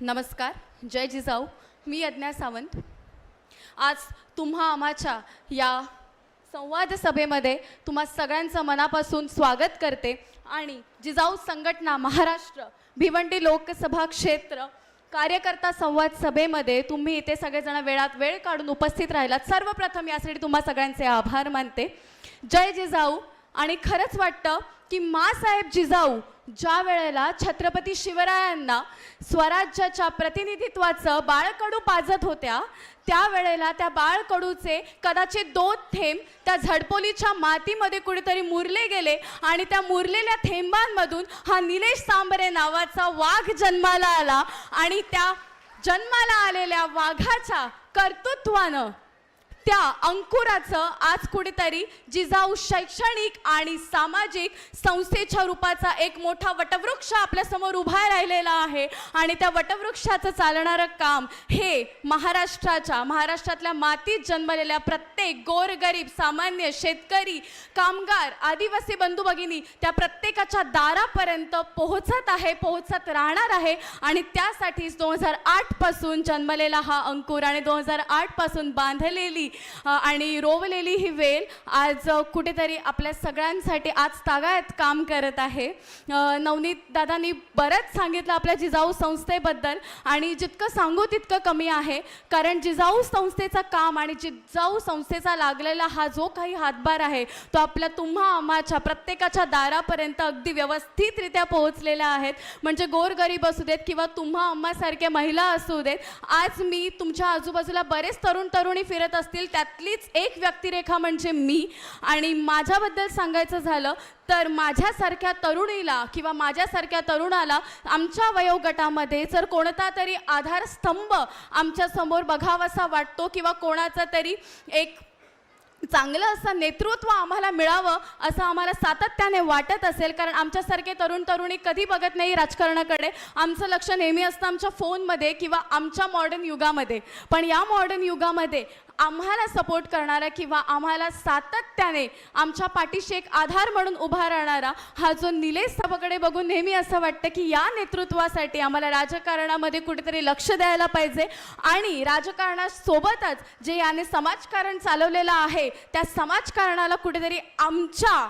नमस्कार जय जिजाऊ मी यज्ञा सावंत. आज तुम्हा आम्हाच्या या संवाद सभेमध्ये तुम्हा सगळ्यांचं मनापासून स्वागत करते आणि जिजाऊ संघटना महाराष्ट्र भिवंडी लोकसभा क्षेत्र कार्यकर्ता संवाद सभेमध्ये तुम्ही इथे सगळेजण वेळात वेळ काढून उपस्थित राहिलात. सर्वप्रथम यासाठी तुम्हा सगळ्यांचे आभार मानते. जय जिजाऊ आणि खरंच वाटतं की मासाहेब जिजाऊ ज्या वेळेला छत्रपती शिवरायांना स्वराज्याच्या प्रतिनिधित्वाचं बाळकडू पाजत होत्या त्यावेळेला त्या बाळकडूचे कदाचित दोन थेंब त्या झडपोलीच्या मातीमध्ये कुठेतरी मुरले गेले आणि त्या मुरलेल्या थेंबांमधून हा निलेश सांबरे नावाचा वाघ जन्माला आला आणि त्या जन्माला आलेल्या वाघाच्या कर्तृत्वानं त्या अंकुराचं आज कुठेतरी जिजाऊ शैक्षणिक आणि सामाजिक संस्थेच्या रूपाचा एक मोठा वटवृक्ष आपल्यासमोर उभा राहिलेला आहे. आणि त्या वटवृक्षाचं चालणारं काम हे महाराष्ट्राच्या महाराष्ट्रातल्या मातीत जन्मलेल्या प्रत्येक गोरगरीब सामान्य शेतकरी कामगार आदिवासी बंधू भगिनी त्या प्रत्येकाच्या दारापर्यंत पोहोचत आहे पोहोचत राहणार आहे. आणि त्यासाठीच दोन हजार आठपासून जन्मलेला हा अंकुर आणि दोन हजार आठपासून बांधलेली आणि रोवलेली ही वेल आज कुठेतरी आपल्या सगळ्यांसाठी आज तागायत काम करत आहे. नवनीत दादांनी बरंच सांगितलं आपल्या जिजाऊ संस्थेबद्दल आणि जितकं सांगू तितकं कमी आहे. कारण जिजाऊ संस्थेचं काम आणि जिजाऊ संस्थेचा लागलेला हा जो काही हातभार आहे तो आपल्या तुम्हा आम्हाच्या प्रत्येकाच्या दारापर्यंत अगदी व्यवस्थितरित्या पोहोचलेल्या आहेत म्हणजे गोरगरीब असू देत किंवा तुम्हा आम्हासारख्या महिला असू देत आज मी तुमच्या आजूबाजूला बरेच तरुण तरुणी फिरत असतील त्यातलीच एक व्यक्तिरेखा म्हणजे मी. आणि माझ्याबद्दल सांगायचं झालं तर माझ्यासारख्या तरुणीला किंवा माझ्यासारख्या तरुणाला आमच्या वयोगटामध्ये जर कोणता तरी आधारस्तंभ आमच्यासमोर बघावासा वाटतो किंवा कोणाचा तरी एक चांगलं असं नेतृत्व आम्हाला मिळावं असं आम्हाला सातत्याने वाटत असेल कारण आमच्यासारखे तरुण तरुणी कधी बघत नाही राजकारणाकडे. आमचं लक्ष नेहमी असतं आमच्या फोनमध्ये किंवा आमच्या मॉडर्न युगामध्ये. पण या मॉडर्न युगामध्ये आम्हाला सपोर्ट करणारा किंवा आम्हाला सातत्याने आमच्या पाठीशी एक आधार म्हणून उभा राहणारा हा जो निलेश साहेबाकडे बघून नेहमी असं वाटतं की या नेतृत्वासाठी आम्हाला राजकारणामध्ये कुठेतरी लक्ष द्यायला पाहिजे. आणि राजकारणासोबतच जे याने समाजकारण चालवलेलं आहे त्या समाजकारणाला कुठेतरी आमच्या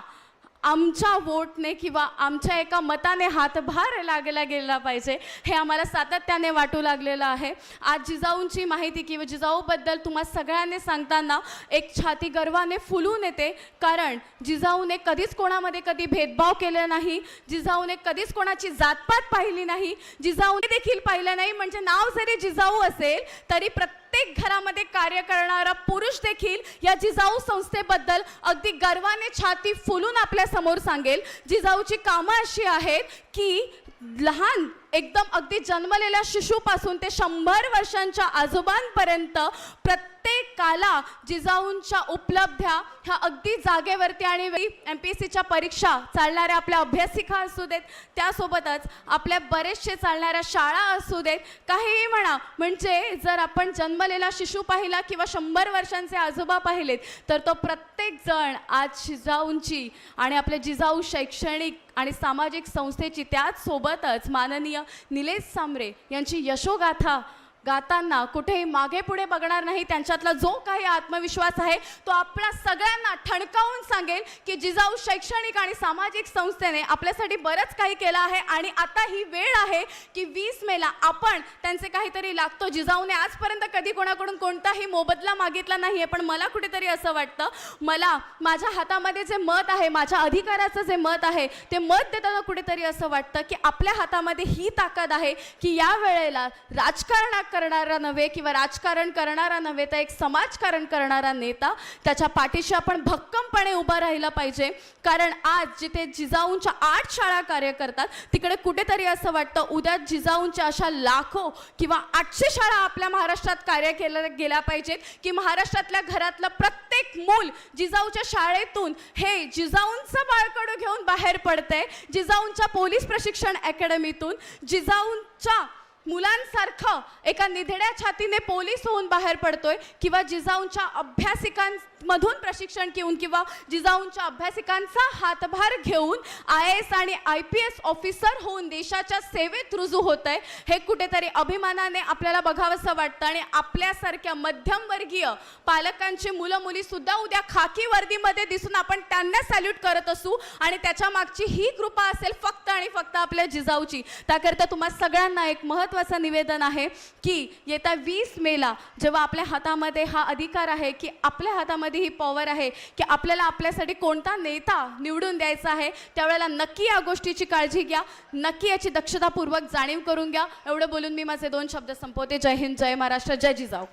आमच्या वोटने किंवा आमच्या एका मताने हातभार लागला गेला पाहिजे हे आम्हाला सातत्याने वाटू लागलेलं आहे. आज जिजाऊंची माहिती किंवा जिजाऊबद्दल तुम्हा सगळ्यांनी सांगताना एक छाती गर्वाने फुलून येते. कारण जिजाऊने कधीच कोणामध्ये कधी भेदभाव केला नाही जिजाऊने कधीच कोणाची जातपात पाहिली नाही जिजाऊने देखील पाहिलं नाही. म्हणजे नाव जरी जिजाऊ असेल तरी प्रत्येक प्रत्येक घरामध्ये कार्य करणारा पुरुष देखील या जिजाऊ संस्थेबद्दल अगदी गर्वाने छाती फुलून आपल्यासमोर सांगेल. जिजाऊची कामं अशी आहेत की लहान एकदम अगदी जन्मलेल्या शिशूपासून ते शंभर वर्षांच्या आजोबांपर्यंत प्रत्येकाला जिजाऊंच्या उपलब्ध्या ह्या अगदी जागेवरती आणि एम पी एस सीच्या परीक्षा चालणाऱ्या आपल्या अभ्यासिका असू देत त्यासोबतच आपल्या बरेचसे चालणाऱ्या शाळा असू देत काहीही म्हणा. म्हणजे जर आपण जन्मलेला शिशू पाहिला किंवा शंभर वर्षांचे आजोबा पाहिलेत तर तो प्रत्येक जण आज जिजाऊंची आणि आपले जिजाऊ शैक्षणिक आणि सामाजिक संस्थेची त्याचसोबतच माननीय निलेश सांबरे यांची यशोगाथा गाताना कुठेही मागे पुढे बघणार नाही. त्यांच्यातला जो काही आत्मविश्वास आहे तो आपल्या सगळ्यांना ठणकावून सांगेल की जिजाऊ शैक्षणिक आणि सामाजिक संस्थेने आपल्यासाठी बरंच काही केलं आहे आणि आता ही वेळ आहे की वीस मेला आपण त्यांचे काहीतरी लागतो. जिजाऊने आजपर्यंत कधी कोणाकडून कोणताही मोबदला मागितला नाही आहे पण मला कुठेतरी असं वाटतं मला माझ्या हातामध्ये जे मत आहे माझ्या अधिकाराचं जे मत आहे ते मत देताना कुठेतरी असं वाटतं की आपल्या हातामध्ये ही ताकद आहे की या वेळेला राजकारणात करणारा नव्हे किंवा राजकारण करणारा नव्हे तर एक समाजकारण करणारा नेता त्याच्या पाठीशी आपण भक्कमपणे उभा राहिला पाहिजे. कारण आज जिथे जिजाऊंच्या आठ शाळा कार्य करतात तिकडे कुठेतरी असं वाटतं उद्या जिजाऊंच्या अशा लाखो किंवा आठशे शाळा आपल्या महाराष्ट्रात कार्य केल्या गेल्या पाहिजेत की महाराष्ट्रातल्या घरातलं प्रत्येक मूल जिजाऊच्या शाळेतून हे जिजाऊंचं बाळकडं घेऊन बाहेर पडतंय. जिजाऊंच्या पोलीस प्रशिक्षण अकॅडमीतून जिजाऊंच्या मुलांसारखं एका निधड्या छातीने पोलीस होऊन बाहेर पडतोय किंवा जिजाऊंच्या अभ्यासिकां मधून प्रशिक्षण घेऊन किंवा जिजाऊंच्या अभ्यासिकांचा हातभार घेऊन आय एस आणि आय पी एस ऑफिसर होऊन देशाच्या सेवेत रुजू होत आहे. हे कुठेतरी अभिमानाने आपल्याला बघावंसं वाटतं आणि आपल्यासारख्या मध्यमवर्गीय पालकांची मुलं मुली सुद्धा उद्या खाकी वर्दीमध्ये दिसून आपण त्यांना सॅल्यूट करत असू आणि त्याच्या मागची ही कृपा असेल फक्त आणि फक्त आपल्या जिजाऊची. त्याकरता तुम्हा सगळ्यांना एक महत्त्वाचं निवेदन आहे की येत्या वीस मेला जेव्हा आपल्या हातामध्ये हा अधिकार आहे की आपल्या हातामध्ये ही पॉवर आहे की आपल्याला आपल्यासाठी कोणता नेता निवडून द्यायचा आहे त्यावेळेला नक्की या गोष्टीची काळजी घ्या नक्की याची दक्षतापूर्वक जाणीव करून घ्या. एवढं बोलून मी माझे दोन शब्द संपवते. जय हिंद जय महाराष्ट्र जय जिजाऊ.